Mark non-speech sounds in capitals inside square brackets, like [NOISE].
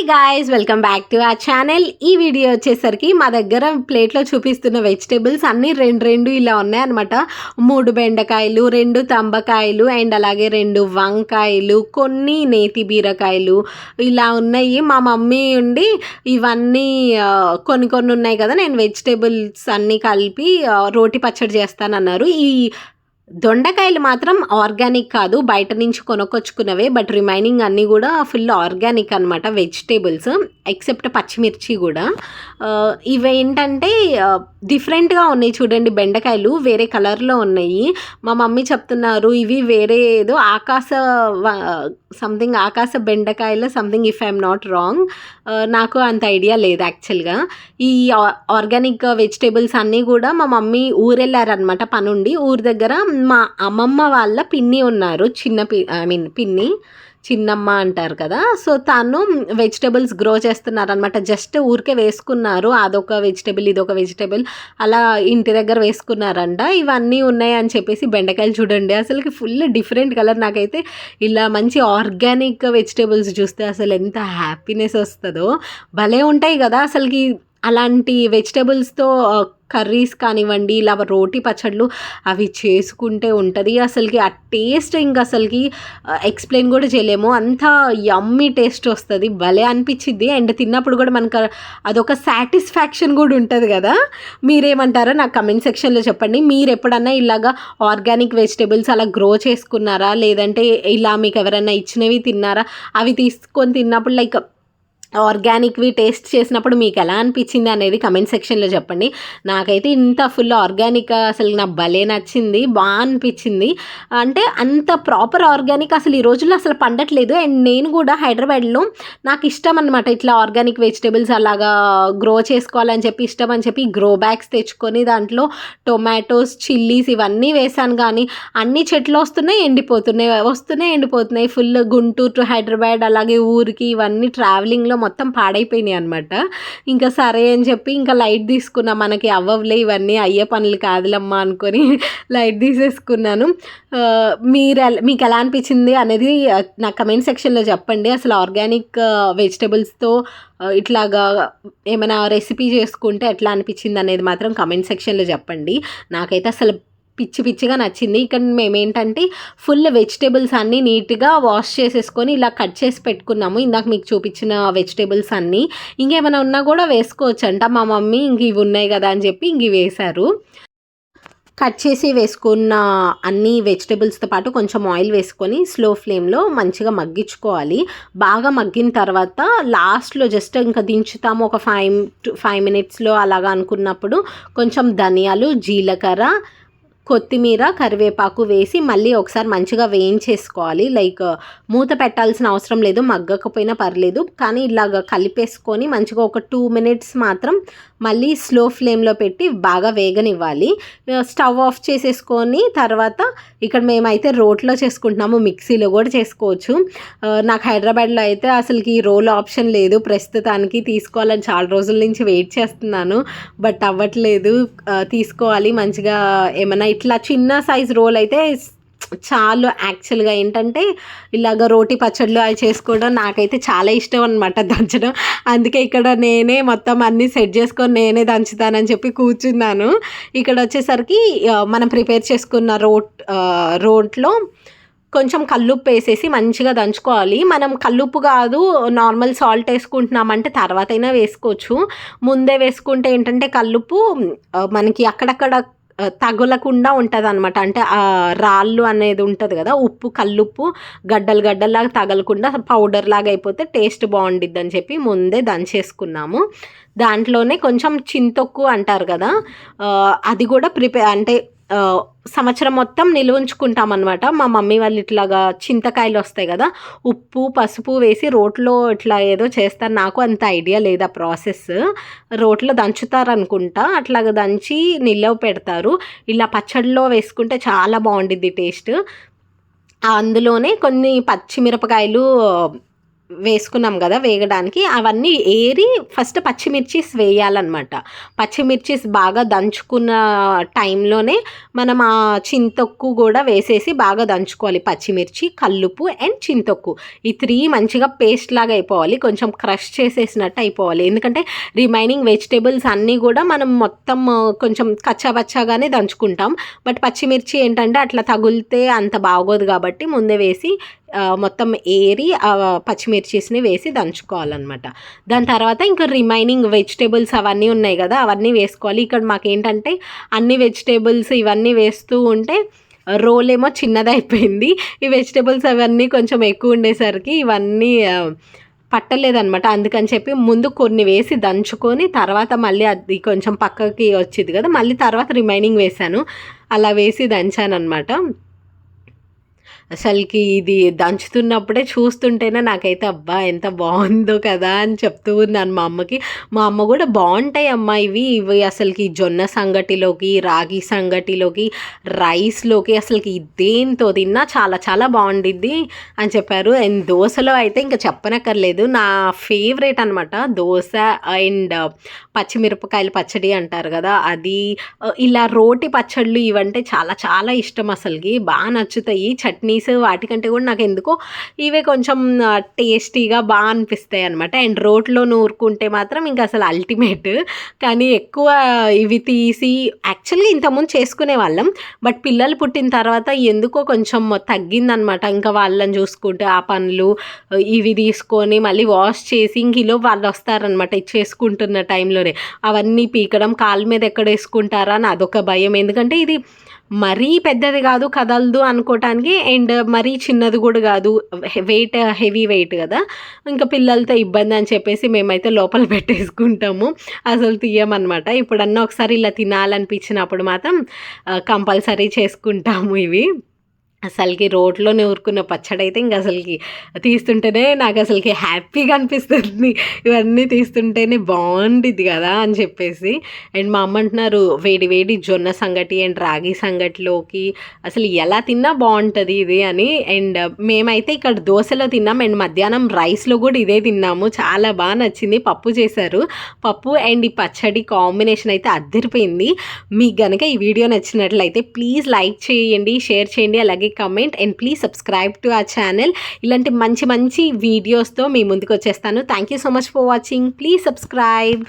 Hi guys welcome back to our channel ఈ video వచ్చేసరికి మా దగ్గర ప్లేట్లో చూపిస్తున్న వెజిటేబుల్స్ అన్నీ రెండు రెండు ఇలా ఉన్నాయన్నమాట మూడు బెండకాయలు రెండు తంబకాయలు అండ్ అలాగే రెండు వంకాయలు కొన్ని నేతి బీరకాయలు ఇలా ఉన్నాయి. మా మమ్మీ ఉండి ఇవన్నీ కొన్ని కొన్ని ఉన్నాయి కదా నేను వెజిటేబుల్స్ అన్నీ కలిపి రోటి పచ్చడి చేస్తానన్నారు. ఈ దొండకాయలు మాత్రం ఆర్గానిక్ కాదు బయట నుంచి కొనుక్కొచ్చుకున్నవే బట్ రిమైనింగ్ అన్నీ కూడా ఫుల్ ఆర్గానిక్ అనమాట వెజిటేబుల్స్. ఎక్సెప్ట్ పచ్చిమిర్చి కూడా. ఇవేంటంటే డిఫరెంట్గా ఉన్నాయి చూడండి బెండకాయలు వేరే కలర్లో ఉన్నాయి. మా మమ్మీ చెప్తున్నారు ఇవి వేరే ఏదో ఆకాశ సంథింగ్ ఆకాశ బెండకాయలు something if I'm not wrong నాకు అంత ఐడియా లేదు యాక్చువల్గా ఈ ఆర్గానిక్ వెజిటేబుల్స్ అన్నీ కూడా మా మమ్మీ ఊరెళ్ళారనమాట పనుండి. ఊరి దగ్గర మా అమ్మమ్మ వాళ్ళ పిన్ని ఉన్నారు చిన్న పి ఐ మీన్ పిన్ని. చిన్నమ్మ అంటారు కదా. సో తను వెజిటేబుల్స్ గ్రో చేస్తున్నారనమాట జస్ట్ ఊరికే వేసుకున్నారు. అదొక వెజిటేబుల్ ఇదొక వెజిటేబుల్ అలా ఇంటి దగ్గర వేసుకున్నారంట. ఇవన్నీ ఉన్నాయి అని చెప్పేసి బెండకాయలు చూడండి. అసలుకి ఫుల్ డిఫరెంట్ కలర్. నాకైతే ఇలా మంచి ఆర్గానిక్ వెజిటేబుల్స్ చూస్తే అసలు ఎంత హ్యాపీనెస్ వస్తుందో. భలే ఉంటాయి కదా అసలుకి. అలాంటి వెజిటేబుల్స్తో కర్రీస్ కానివ్వండి ఇలా రోటి పచ్చళ్ళు అవి చేసుకుంటే ఉంటుంది. అసలుకి ఆ టేస్ట్ ఇంకా అసలుకి ఎక్స్ప్లెయిన్ కూడా చేయలేము. అంత యమ్మీ టేస్ట్ వస్తుంది. భలే అనిపించింది అండ్ తిన్నప్పుడు కూడా మనకు అదొక సాటిస్ఫాక్షన్ కూడా ఉంటుంది కదా? మీరేమంటారో నాకు కమెంట్ సెక్షన్లో చెప్పండి. మీరు ఎప్పుడన్నా ఇలాగా ఆర్గానిక్ వెజిటేబుల్స్ అలా గ్రో చేసుకున్నారా? లేదంటే ఇలా మీకు ఎవరైనా ఇచ్చినవి తిన్నారా? అవి తీసుకొని తిన్నప్పుడు లైక్ ఆర్గానిక్వి టేస్ట్ చేసినప్పుడు మీకు ఎలా అనిపించింది అనేది కమెంట్ సెక్షన్లో చెప్పండి. నాకైతే ఇంత ఫుల్ ఆర్గానిక్ అసలు నాకు భలే నచ్చింది బాగా అనిపించింది. అంటే అంత ప్రాపర్ ఆర్గానిక్ అసలు ఈ రోజుల్లో అసలు పండట్లేదు. అండ్ నేను కూడా హైదరాబాద్లో నాకు ఇష్టం అనమాట ఇట్లా ఆర్గానిక్ వెజిటేబుల్స్ అలాగా గ్రో చేసుకోవాలని చెప్పి ఇష్టం అని చెప్పి గ్రో బ్యాగ్స్ తెచ్చుకొని దాంట్లో టొమాటోస్ చిల్లీస్ ఇవన్నీ వేసాను కానీ అన్ని చెట్లు వస్తున్నాయి ఎండిపోతున్నాయి వస్తున్నాయి ఎండిపోతున్నాయి. ఫుల్ గుంటూరు టు హైదరాబాద్ అలాగే ఊరికి ఇవన్నీ ట్రావెలింగ్లో మొత్తం పాడైపోయినాయి అనమాట ఇంకా సరే అని చెప్పి ఇంకా లైట్ తీసుకున్నా మనకి అవ్వవులే ఇవన్నీ అయ్యే పనులు కాదులమ్మా అనుకొని [LAUGHS] లైట్ తీసేసుకున్నాను. మీరు మీకు ఎలా అనిపించింది అనేది నా కమెంట్ సెక్షన్లో చెప్పండి. అసలు ఆర్గానిక్ వెజిటబుల్స్తో ఇట్లాగా ఏమైనా రెసిపీ చేసుకుంటే ఎట్లా అనిపించింది అనేది మాత్రం కమెంట్ సెక్షన్లో చెప్పండి. నాకైతే అసలు పిచ్చి పిచ్చిగా నచ్చింది. ఇక్కడ మేము ఏంటంటే ఫుల్ వెజిటేబుల్స్ అన్నీ నీట్గా వాష్ చేసేసుకొని ఇలా కట్ చేసి పెట్టుకున్నాము. ఇందాక మీకు చూపించిన వెజిటేబుల్స్ అన్నీ. ఇంకేమైనా ఉన్నా కూడా వేసుకోవచ్చు అంట మా మమ్మీ ఇంక ఇవి ఉన్నాయి కదా అని చెప్పి ఇంక వేశారు. కట్ చేసి వేసుకున్న అన్ని వెజిటేబుల్స్తో పాటు కొంచెం ఆయిల్ వేసుకొని స్లో ఫ్లేమ్లో మంచిగా మగ్గించుకోవాలి. బాగా మగ్గిన తర్వాత లాస్ట్లో జస్ట్ ఇంకా దించుతాము. ఒక ఫైవ్ టు ఫైవ్ మినిట్స్లో అలాగా అనుకున్నప్పుడు కొంచెం ధనియాలు జీలకర్ర కొత్తిమీర కరివేపాకు వేసి మళ్ళీ ఒకసారి మంచిగా వేయించేసుకోవాలి. లైక్ మూత పెట్టాల్సిన అవసరం లేదు మగ్గకపోయినా పర్లేదు. కానీ ఇలాగ కలిపేసుకొని మంచిగా ఒక టూ మినిట్స్ మాత్రం మళ్ళీ స్లో ఫ్లేమ్లో పెట్టి బాగా వేగనివ్వాలి. స్టవ్ ఆఫ్ చేసేసుకొని తర్వాత ఇక్కడ మేమైతే రోట్లో చేసుకుంటున్నాము మిక్సీలో కూడా చేసుకోవచ్చు. నాకు హైదరాబాద్లో అయితే అసలుకి రోల్ ఆప్షన్ లేదు. ప్రస్తుతానికి తీసుకోవాలని చాలా రోజుల నుంచి వెయిట్ చేస్తున్నాను. బట్ అవ్వట్లేదు. తీసుకోవాలి. మంచిగా ఏమైనా ఇట్లా చిన్న సైజ్ రోల్ అయితే చాలు యాక్చువల్గా ఏంటంటే ఇలాగ రోటి పచ్చళ్ళు అవి చేసుకోవడం నాకైతే చాలా ఇష్టం అనమాట దంచడం. అందుకే ఇక్కడ నేనే మొత్తం అన్నీ సెట్ చేసుకొని నేనే దంచుతానని చెప్పి కూర్చున్నాను. ఇక్కడ వచ్చేసరికి మనం ప్రిపేర్ చేసుకున్న రోట్ రోట్లో కొంచెం కల్లుప్పు వేసేసి మంచిగా దంచుకోవాలి. మనం కల్లుప్పు కాదు నార్మల్ సాల్ట్ వేసుకుంటున్నామంటే తర్వాతైనా వేసుకోవచ్చు. ముందే వేసుకుంటే ఏంటంటే కల్లుప్పు మనకి అక్కడక్కడ తగులకుండా ఉంటుంది అనమాట అంటే ఆ రాళ్ళు అనేది ఉంటుంది కదా ఉప్పు కల్లుప్పు గడ్డలు గడ్డల్లాగా తగలకుండా పౌడర్ లాగా అయిపోతే టేస్ట్ బాగుండిద్ది అని చెప్పి ముందే దంచేసుకున్నాము. దాంట్లోనే కొంచెం చింతొక్కు అంటారు కదా అది కూడా ప్రిపేర్ అంటే సంవత్సరం మొత్తం నిల్వుంచుకుంటాం అనమాట మా మమ్మీ వాళ్ళు ఇట్లాగా చింతకాయలు వస్తాయి కదా ఉప్పు పసుపు వేసి రోట్లో ఇట్లా ఏదో చేస్తారు. నాకు అంత ఐడియా లేదు ఆ ప్రాసెస్. రోట్లో దంచుతారు అనుకుంటా అట్లాగా దంచి నిల్వ పెడతారు. ఇలా పచ్చడిలో వేసుకుంటే చాలా బాగుండిద్ది టేస్ట్. అందులోనే కొన్ని పచ్చిమిరపకాయలు వేసుకున్నాం కదా వేగడానికి అవన్నీ ఏరి ఫస్ట్ పచ్చిమిర్చిస్ వేయాలన్నమాట. పచ్చిమిర్చిస్ బాగా దంచుకున్న టైంలోనే మనం ఆ చింతొక్కు కూడా వేసేసి బాగా దంచుకోవాలి. పచ్చిమిర్చి కల్లుపు అండ్ చింతొక్కు. ఈ త్రీ మంచిగా పేస్ట్ లాగా అయిపోవాలి. కొంచెం క్రష్ చేసేసినట్టు అయిపోవాలి. ఎందుకంటే రిమైనింగ్ వెజిటేబుల్స్ అన్నీ కూడా మనం మొత్తం కొంచెం కచ్చాబచ్చాగానే దంచుకుంటాం. బట్ పచ్చిమిర్చి ఏంటంటే అట్లా తగులితే అంత బాగోదు కాబట్టి ముందే వేసి మొత్తం ఏరి పచ్చిమిర్చిస్ని వేసి దంచుకోవాలన్నమాట. దాని తర్వాత ఇంకా రిమైనింగ్ వెజిటేబుల్స్ అవన్నీ ఉన్నాయి కదా అవన్నీ వేసుకోవాలి. ఇక్కడ మాకు ఏంటంటే అన్ని వెజిటేబుల్స్ ఇవన్నీ వేస్తూ ఉంటే రోల్ ఏమో చిన్నదైపోయింది. ఈ వెజిటేబుల్స్ అవన్నీ కొంచెం ఎక్కువ ఉండేసరికి ఇవన్నీ పట్టలేదనమాట అందుకని చెప్పి ముందు కొన్ని వేసి దంచుకొని తర్వాత మళ్ళీ అది కొంచెం పక్కకి వచ్చింది కదా మళ్ళీ తర్వాత రిమైనింగ్ వేసాను అలా వేసి దంచాను అనమాట అసలుకి ఇది దంచుతున్నప్పుడే చూస్తుంటేనే నాకైతే అబ్బా ఎంత బాగుందో కదా అని చెప్తూ ఉన్నాను మా అమ్మకి. మా అమ్మ కూడా బాగుంటాయి అమ్మ ఇవి. ఇవి అసలుకి జొన్న సంగటిలోకి రాగి సంగటిలోకి రైస్లోకి అసలుకి దేంతో తిన్నా చాలా చాలా బాగుండిద్ది అని చెప్పారు. అండ్ దోశలో అయితే ఇంకా చెప్పనక్కర్లేదు. నా ఫేవరెట్ అనమాట దోశ అండ్ పచ్చిమిరపకాయలు పచ్చడి అంటారు కదా అది ఇలా రోటి పచ్చళ్ళు ఇవంటే చాలా చాలా ఇష్టం అసలుకి. బాగా నచ్చుతాయి. చట్నీ కర్రీస్ వాటికంటే కూడా నాకు ఎందుకో ఇవే కొంచెం టేస్టీగా బాగా అనిపిస్తాయి అనమాట అండ్ రోట్లో నూరుకుంటే మాత్రం ఇంకా అసలు అల్టిమేట్ కానీ ఎక్కువ ఇవి తీసి యాక్చువల్గా ఇంతకుముందు చేసుకునే వాళ్ళం. బట్ పిల్లలు పుట్టిన తర్వాత ఎందుకో కొంచెం తగ్గిందనమాట ఇంకా వాళ్ళని చూసుకుంటే ఆ పనులు ఇవి తీసుకొని మళ్ళీ వాష్ చేసి ఇంక ఇలా వాళ్ళు వస్తారనమాట ఇచ్చేసుకుంటున్న టైంలోనే. అవన్నీ పీకడం కాలు మీద ఎక్కడ వేసుకుంటారా అని అదొక భయం. ఎందుకంటే ఇది మరీ పెద్దది కాదు కదలదు అనుకోవటానికి అండ్ మరీ చిన్నది కూడా కాదు. వెయిట్ హెవీ వెయిట్ కదా. ఇంకా పిల్లలతో ఇబ్బంది అని చెప్పేసి మేమైతే లోపల పెట్టేసుకుంటాము. అసలు తీయమన్నమాట. ఇప్పుడన్నా ఒకసారి ఇలా తినాలనిపించినప్పుడు మాత్రం కంపల్సరీ చేసుకుంటాము ఇవి. అసలుకి రోడ్లో నూరుకున్న పచ్చడి అయితే ఇంక అసలుకి తీస్తుంటేనే నాకు అసలుకి హ్యాపీగా అనిపిస్తుంది. ఇవన్నీ తీస్తుంటేనే బాగుండిద్ది కదా అని చెప్పేసి. అండ్ మా అమ్మ అంటున్నారు వేడి వేడి జొన్న సంగటి అండ్ రాగి సంగటిలోకి అసలు ఎలా తిన్నా బాగుంటుంది ఇది అని. అండ్ మేమైతే ఇక్కడ దోశలో తిన్నాం అండ్ మధ్యాహ్నం రైస్లో కూడా ఇదే తిన్నాము. చాలా బాగా నచ్చింది పప్పు చేశారు. పప్పు అండ్ ఈ పచ్చడి కాంబినేషన్ అయితే అద్దరిపోయింది. మీకు కనుక ఈ వీడియో నచ్చినట్లయితే ప్లీజ్ లైక్ చేయండి షేర్ చేయండి అలాగే comment and please subscribe to our channel ఇలాంటి మంచి మంచి వీడియోస్తో మీ ముందుకు వచ్చేస్తాను. Thank you so much for watching please subscribe